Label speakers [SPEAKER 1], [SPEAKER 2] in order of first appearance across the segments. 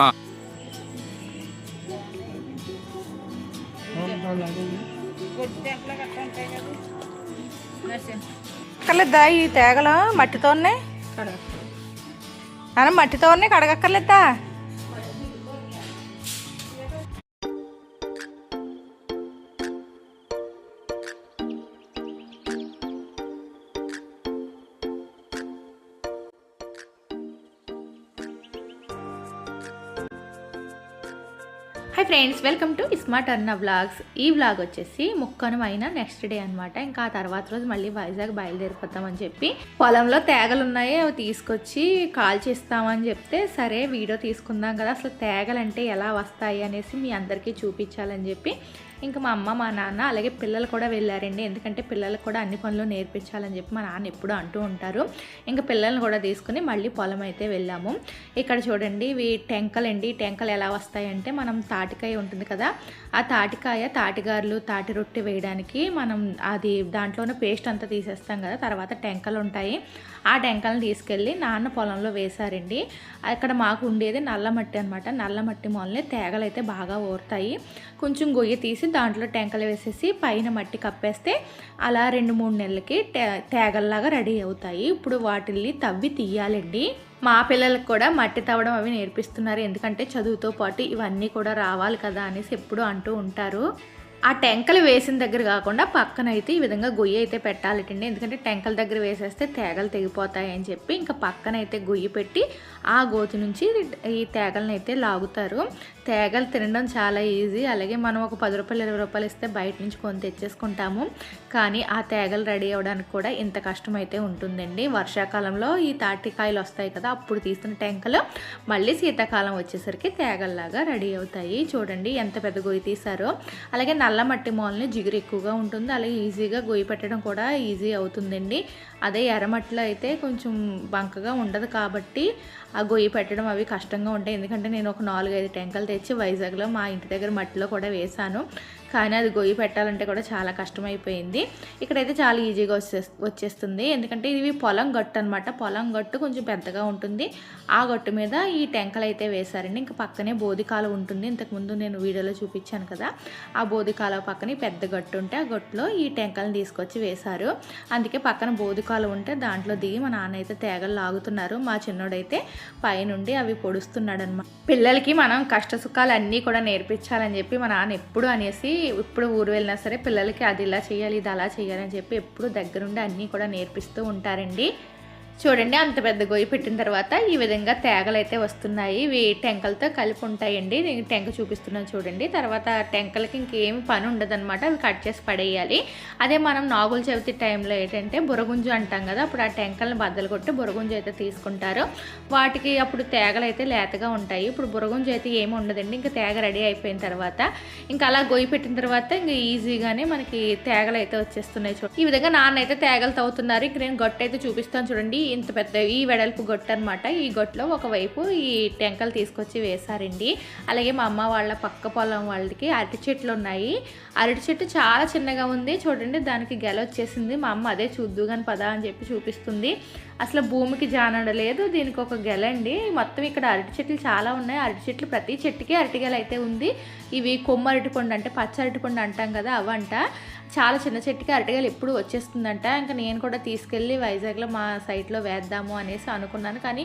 [SPEAKER 1] ఆ
[SPEAKER 2] ఈ తేగలు మట్టితోనే? మట్టితోనే కడగక్కర్లేదా? Hi friends welcome to smart Anna vlogs ఈ వ్లాగ్ వచ్చేసి ముక్కను అయిన నెక్స్ట్ డే అనమాట ఇంకా ఆ తర్వాత రోజు మళ్ళీ వైజాగ్ బయలుదేరిపోతామని చెప్పి పొలంలో తేగలు ఉన్నాయి అవి తీసుకొచ్చి కాల్ చేస్తామని చెప్తే సరే వీడియో తీసుకుందాం కదా అసలు తేగలు అంటే ఎలా వస్తాయి అనేసి మీ అందరికీ చూపించాలని చెప్పి ఇంకా మా అమ్మ మా నాన్న అలాగే పిల్లలు కూడా వెళ్ళారండి. ఎందుకంటే పిల్లలకు కూడా అన్ని పనులు నేర్పించాలని చెప్పి మా నాన్న ఎప్పుడూ అంటూ ఉంటారు. ఇంకా పిల్లల్ని కూడా తీసుకుని మళ్ళీ పొలం అయితే వెళ్ళాము. ఇక్కడ చూడండి ఇవి టెంకలండి. అండి టెంకలు ఎలా వస్తాయంటే మనం తాటికాయ ఉంటుంది కదా ఆ తాటికాయ తాటిగారులు తాటి రొట్టె వేయడానికి మనం అది దాంట్లోనే పేస్ట్ అంతా తీసేస్తాం కదా తర్వాత టెంకలు ఉంటాయి. ఆ టెంకలను తీసుకెళ్ళి నాన్న పొలంలో వేశారండి. అక్కడ మాకు ఉండేది నల్ల మట్టి అనమాట నల్ల మట్టి మొలనే తేగలు అయితే బాగా ఊరుతాయి. కొంచెం గొయ్యి తీసి దాంట్లో టెంకలు వేసేసి పైన మట్టి కప్పేస్తే అలా రెండు మూడు నెలలకి టే తేగల్లాగా రెడీ అవుతాయి. ఇప్పుడు వాటిల్ని తవ్వి తీయాలండి. మా పిల్లలకు కూడా మట్టి తవ్వడం అవి నేర్పిస్తున్నారు. ఎందుకంటే చదువుతో పాటు ఇవన్నీ కూడా రావాలి కదా అనేసి ఎప్పుడు అంటూ ఉంటారు. ఆ టెంకలు వేసిన దగ్గర కాకుండా పక్కన అయితే ఈ విధంగా గొయ్యి అయితే పెట్టాలటండి. ఎందుకంటే టెంకల దగ్గర వేసేస్తే తేగలు తెగిపోతాయి అని చెప్పి ఇంకా పక్కన అయితే గొయ్యి పెట్టి ఆ గోతి నుంచి ఈ తేగలను అయితే లాగుతారు. తేగలు తినడం చాలా ఈజీ. అలాగే మనం ఒక పది రూపాయలు ఇరవై రూపాయలు ఇస్తే బయట నుంచి కొని తెచ్చేసుకుంటాము. కానీ ఆ తేగలు రెడీ అవ్వడానికి కూడా ఇంత కష్టం అయితే ఉంటుందండి. వర్షాకాలంలో ఈ తాటికాయలు వస్తాయి కదా అప్పుడు తీసిన టెంకలు మళ్ళీ శీతాకాలం వచ్చేసరికి తేగల్లాగా రెడీ అవుతాయి. చూడండి ఎంత పెద్ద గొయ్యి తీసారో అలాగే నల్ల మట్టి మూలని జిగురు ఎక్కువగా ఉంటుంది. అలాగే ఈజీగా గొయ్యి పెట్టడం కూడా ఈజీ అవుతుందండి. అదే ఎర్రమట్టిలో అయితే కొంచెం బంకగా ఉండదు కాబట్టి ఆ గొయ్యి పెట్టడం అవి కష్టంగా ఉంటాయి. ఎందుకంటే నేను ఒక నాలుగైదు టెంకలు తెచ్చి వైజాగ్లో మా ఇంటి దగ్గర మట్టిలో కూడా వేశాను. కానీ అది గొయ్యి పెట్టాలంటే కూడా చాలా కష్టమైపోయింది. ఇక్కడైతే చాలా ఈజీగా వచ్చే వచ్చేస్తుంది. ఎందుకంటే ఇవి పొలం గట్టు అనమాట పొలం గట్టు కొంచెం పెద్దగా ఉంటుంది. ఆ గట్టు మీద ఈ టెంకలు అయితే వేశారండి. ఇంకా పక్కనే బోధికాల ఉంటుంది. ఇంతకుముందు నేను వీడియోలో చూపించాను కదా. ఆ బోధికాల పక్కనే పెద్ద గట్టు ఉంటే ఆ గట్టులో ఈ టెంకలను తీసుకొచ్చి వేశారు. అందుకే పక్కన బోధికాలు ఉంటే దాంట్లో దిగి మా నాన్న అయితే తేగలు లాగుతున్నారు. మా చిన్నోడైతే పైనుండి అవి పొడుస్తున్నాడు అనమాట పిల్లలకి మనం కష్ట సుఖాలు అన్నీ కూడా నేర్పించాలని చెప్పి మా నాన్న ఎప్పుడు అనేసి ఇప్పుడు ఊరు వెళ్ళినా సరే పిల్లలకి అది ఇలా చేయాలి ఇది అలా చేయాలి అని చెప్పి ఎప్పుడు దగ్గరుండి అన్నీ కూడా నేర్పిస్తూ ఉంటారండి. చూడండి అంత పెద్ద గొయ్యి పెట్టిన తర్వాత ఈ విధంగా తేగలు అయితే వస్తున్నాయి. ఇవి టెంకలతో కలిపి ఉంటాయండి. నేను టెంక చూపిస్తున్నాను చూడండి. తర్వాత టెంకలకి ఇంకేం పని ఉండదన్నమాట. అవి కట్ చేసి పడేయాలి. అదే మనం నాగుల చవితి టైంలో ఏంటంటే బురగుంజు అంటాం కదా అప్పుడు ఆ టెంకల్ని బద్దలు కొట్టి బురగుంజు అయితే తీసుకుంటారు. వాటికి అప్పుడు తేగలు అయితే లేతగా ఉంటాయి. ఇప్పుడు బురగుంజు అయితే ఏమి ఉండదండి. ఇంకా తేగ రెడీ అయిపోయిన తర్వాత ఇంకా అలా గొయ్యి పెట్టిన తర్వాత ఇంకా ఈజీగానే మనకి తేగలు అయితే వచ్చేస్తున్నాయి చూడండి. ఈ విధంగా నాన్న అయితే తేగలు తవ్వుతున్నారు. ఇక్కడ నేను గొట్టు అయితే చూపిస్తాను చూడండి. ఇంత పెద్ద ఈ వెడల్పు గొట్టు అనమాట ఈ గొట్టులో ఒకవైపు ఈ టెంకలు తీసుకొచ్చి వేశారండి. అలాగే మా అమ్మ వాళ్ళ పక్క పొలం వాళ్ళకి అరటి చెట్లు ఉన్నాయి. అరటి చెట్టు చాలా చిన్నగా ఉంది. చూడండి దానికి గెల వచ్చేసింది. మా అమ్మ అదే చూద్దు కానీ పదా అని చెప్పి చూపిస్తుంది. అసలు భూమికి జానడలేదు దీనికి ఒక గెల అండి. మొత్తం ఇక్కడ అరటి చెట్లు చాలా ఉన్నాయి. అరటి చెట్లు ప్రతి చెట్టుకి అరటి గెల అయితే ఉంది. ఇవి కొమ్మ అరటి పండు అంటే పచ్చ అరటి పండు అంటాం కదా అవంట. చాలా చిన్న చెట్టుకి అరటికాయలు ఎప్పుడు వచ్చేస్తుందంట. ఇంకా నేను కూడా తీసుకెళ్ళి వైజాగ్లో మా సైట్లో వేద్దాము అనేసి అనుకున్నాను. కానీ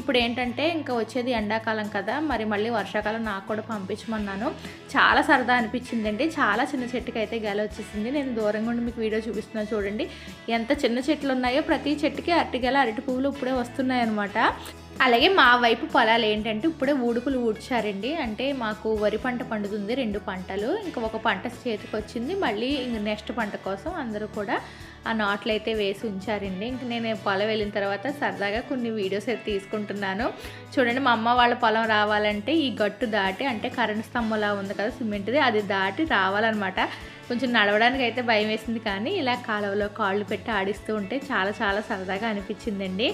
[SPEAKER 2] ఇప్పుడు ఏంటంటే ఇంకా వచ్చేది ఎండాకాలం కదా మరి మళ్ళీ వర్షాకాలం నాకు కూడా పంపించమన్నాను. చాలా సరదా అనిపించిందండి. చాలా చిన్న చెట్టుకి అయితే గాలి వచ్చేసింది. నేను దూరంగా ఉండి మీకు వీడియో చూపిస్తున్నాను చూడండి. ఎంత చిన్న చెట్లు ఉన్నాయో ప్రతి చెట్టుకి అరటికాయలు అరటి పువ్వులు ఇప్పుడే వస్తున్నాయి అనమాట అలాగే మా వైపు పొలాలు ఏంటంటే ఇప్పుడే ఊడుకులు ఊడ్చారండి. అంటే మాకు వరి పంట పండుతుంది రెండు పంటలు. ఇంకా ఒక పంట చేతికి వచ్చింది. మళ్ళీ ఇంక నెక్స్ట్ పంట కోసం అందరూ కూడా ఆ నాట్లు అయితే వేసి ఉంచారండి. ఇంక నేను పొలం వెళ్ళిన తర్వాత సరదాగా కొన్ని వీడియోస్ అయితే తీసుకుంటున్నాను. చూడండి మా అమ్మ వాళ్ళ పొలం రావాలంటే ఈ గట్టు దాటి అంటే కరెంట్ స్తంభంలా ఉంది కదా సిమెంట్ది అది దాటి రావాలన్నమాట. కొంచెం నడవడానికి అయితే భయం వేసింది కానీ ఇలా కాలువలో కాళ్ళు పెట్టి ఆడిస్తూ ఉంటే చాలా చాలా సరదాగా అనిపించిందండి.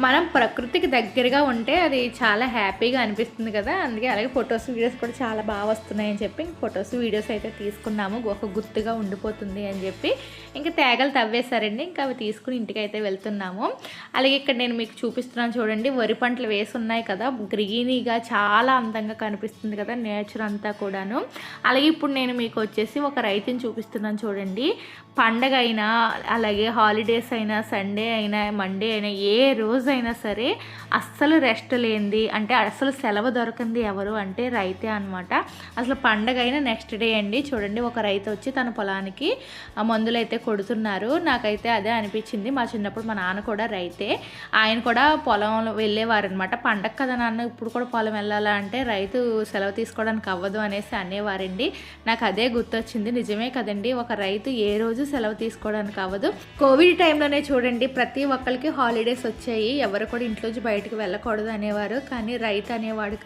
[SPEAKER 2] మనం ప్రకృతికి దగ్గరగా ఉంటే అది చాలా హ్యాపీగా అనిపిస్తుంది కదా. అందుకే అలాగే ఫొటోస్ వీడియోస్ కూడా చాలా బాగా వస్తున్నాయని చెప్పి ఫొటోస్ వీడియోస్ అయితే తీసుకున్నాము. ఒక గుర్తుగా ఉండిపోతుంది అని చెప్పి ఇంకా తేగలు తవ్వేశారండి. ఇంకా అవి తీసుకుని ఇంటికి అయితే వెళ్తున్నాము. అలాగే ఇక్కడ నేను మీకు చూపిస్తున్నాను చూడండి. వరి పంటలు వేసి ఉన్నాయి కదా. గ్రీనీగా చాలా అందంగా కనిపిస్తుంది కదా నేచర్ అంతా కూడాను. అలాగే ఇప్పుడు నేను మీకు వచ్చేసి ఒక రైతుని చూపిస్తున్నాను చూడండి. పండగ అయినా అలాగే హాలిడేస్ అయినా సండే అయినా మండే అయినా ఏ రోజు రోజైనా సరే అస్సలు రెస్ట్ లేనిది అంటే అస్సలు సెలవు దొరకంది ఎవరు అంటే రైతే అనమాట అసలు పండగ అయినా నెక్స్ట్ డే అండి. చూడండి ఒక రైతు వచ్చి తన పొలానికి మందులు అయితే కొడుతున్నారు. నాకైతే అదే అనిపించింది. మా చిన్నప్పుడు మా నాన్న కూడా రైతే. ఆయన కూడా పొలంలో వెళ్ళేవారు అనమాట పండగ కదా నాన్న ఇప్పుడు కూడా పొలం వెళ్ళాలా అంటే రైతు సెలవు తీసుకోవడానికి అవ్వదు అనేసి అనేవారండి. నాకు అదే గుర్తొచ్చింది. నిజమే కదండి ఒక రైతు ఏ రోజు సెలవు తీసుకోవడానికి అవ్వదు. కోవిడ్ టైంలోనే చూడండి ప్రతి ఒక్కరికి హాలిడేస్ వచ్చాయి. ఎవరు కూడా ఇంట్లోంచి బయటకు వెళ్ళకూడదు అనేవారు. కానీ రైతు అనేవాడు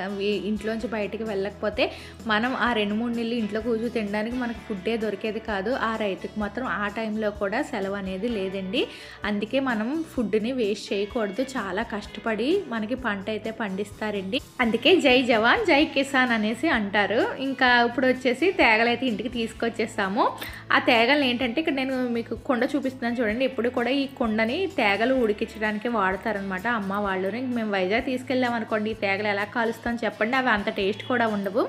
[SPEAKER 2] ఇంట్లోంచి బయటకు వెళ్ళకపోతే మనం ఆ రెండు మూడు నెలలు ఇంట్లో కూర్చొని తినడానికి మనకు ఫుడ్డే దొరికేది కాదు. ఆ రైతుకు మాత్రం ఆ టైంలో కూడా సెలవు అనేది లేదండి. అందుకే మనం ఫుడ్ని వేస్ట్ చేయకూడదు. చాలా కష్టపడి మనకి పంట అయితే పండిస్తారండి. అందుకే జై జవాన్ జై కిసాన్ అనేసి అంటారు. ఇంకా ఇప్పుడు వచ్చేసి తేగలైతే ఇంటికి తీసుకొచ్చేసాము. ఆ తేగలు ఏంటంటే ఇక్కడ నేను మీకు కొండ చూపిస్తున్నాను చూడండి. ఇప్పుడు కూడా ఈ కొండని తేగలు ఉడికించడానికి వాడతారు అనమాట అమ్మ వాళ్ళు ఇంక మేము వైజాగ్ తీసుకెళ్ళాం అనుకోండి ఈ తేగలు ఎలా కాలుస్తాం చెప్పండి అవి అంత టేస్ట్ కూడా ఉండవు.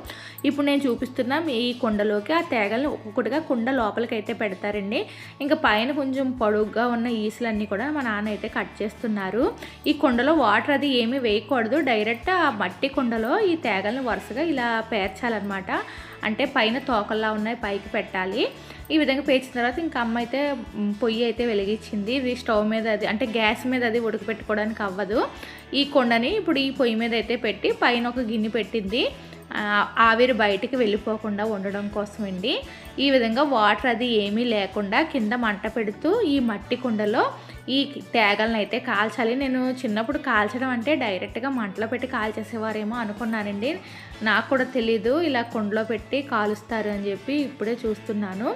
[SPEAKER 2] ఇప్పుడు నేను చూపిస్తున్నా ఈ కుండలోకి ఆ తేగలను ఒక్కొక్కటిగా కుండ లోపలికి అయితే పెడతారండి. ఇంకా పైన కొంచెం పొడుగ్గా ఉన్న ఈసులన్నీ కూడా మా నాన్న అయితే కట్ చేస్తున్నారు. ఈ కుండలో వాటర్ అది ఏమీ వేయకూడదు. డైరెక్ట్ ఆ మట్టి కుండలో ఈ తేగలను వరుసగా ఇలా పేర్చాలన్నమాట. అంటే పైన తోకల్లా ఉన్నాయి పైకి పెట్టాలి. ఈ విధంగా పేర్చిన తర్వాత ఇంకా అమ్మ అయితే పొయ్యి అయితే వెలిగించింది. ఇది స్టవ్ మీద అది అంటే గ్యాస్ మీద అది ఉడకపెట్టుకోవడానికి అవ్వదు. ఈ కొండని ఇప్పుడు ఈ పొయ్యి మీద అయితే పెట్టి పైన ఒక గిన్నె పెట్టింది. ఆవిరి బయటికి వెళ్ళిపోకుండా ఉండడం కోసమండి ఈ విధంగా వాటర్ అది ఏమీ లేకుండా కింద మంట పెడుతూ ఈ మట్టి కుండలో ఈ తేగలను అయితే కాల్చాలి. నేను చిన్నప్పుడు కాల్చడం అంటే డైరెక్ట్గా మంటలో పెట్టి కాల్చేసేవారేమో అనుకున్నానండి. నాకు కూడా తెలీదు ఇలా కుండలో పెట్టి కాలుస్తారు అని చెప్పి ఇప్పుడే చూస్తున్నాను.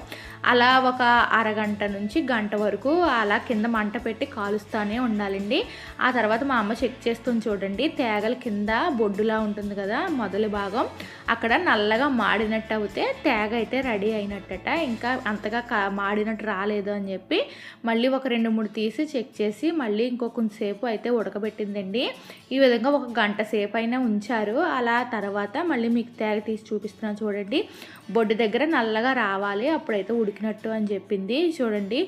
[SPEAKER 2] అలా ఒక అరగంట నుంచి గంట వరకు అలా కింద మంట పెట్టి కాలుస్తూనే ఉండాలండి. ఆ తర్వాత మా అమ్మ చెక్ చేస్తుంది చూడండి తేగల కింద బొడ్డులా ఉంటుంది కదా మొదలు భాగం. అక్కడ నల్లగా మాడినట్టు అవుతే తేగ అయితే రెడీ అయినట్టట. ఇంకా అంతగా కా- మాడినట్టు రాలేదు అని చెప్పి మళ్ళీ ఒక రెండు మూడు తీసి చెక్ చేసి మళ్ళీ ఇంకో కొంతసేపు అయితే ఉడకబెట్టిందండి. ఈ విధంగా ఒక గంట సేపు అయినా ఉంచారు. అలా తర్వాత మళ్ళీ మీకు తేగ తీసి చూపిస్తున్నాను చూడండి. బొడ్డు దగ్గర నల్లగా రావాలి అప్పుడైతే ఉడికినట్టు అని చెప్పింది. చూడండి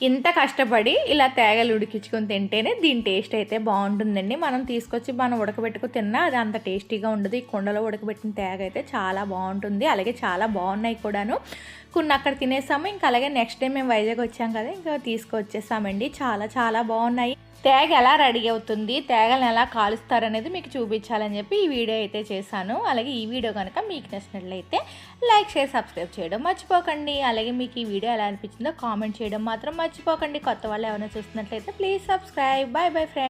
[SPEAKER 2] ఇంత కష్టపడి ఇలా తేగలు ఉడికించుకొని తింటేనే దీని టేస్ట్ అయితే బాగుంటుందండి. మనం తీసుకొచ్చి మనం ఉడకబెట్టుకు తిన్నా అది అంత టేస్టీగా ఉండదు. ఈ కుండలో ఉడకబెట్టిన తేగ అయితే చాలా బాగుంటుంది. అలాగే చాలా బాగున్నాయి కూడాను. కొన్ని అక్కడ తినేసాము. ఇంకా అలాగే నెక్స్ట్ డే మేము వైజాగ్ వచ్చాం కదా ఇంకా తీసుకొచ్చేసామండి. చాలా చాలా బాగున్నాయి. తేగ ఎలా రెడీ అవుతుంది తేగలను ఎలా కాలుస్తారు అనేది మీకు చూపించాలని చెప్పి ఈ వీడియో అయితే చేశాను. అలాగే ఈ వీడియో కనుక మీకు నచ్చినట్లయితే లైక్ షేర్ సబ్స్క్రైబ్ చేయడం మర్చిపోకండి. అలాగే మీకు ఈ వీడియో ఎలా అనిపించిందో కామెంట్ చేయడం మాత్రం మర్చిపోకండి. కొత్త వాళ్ళు ఎవరైనా చూస్తున్నట్లయితే please subscribe. Bye bye friend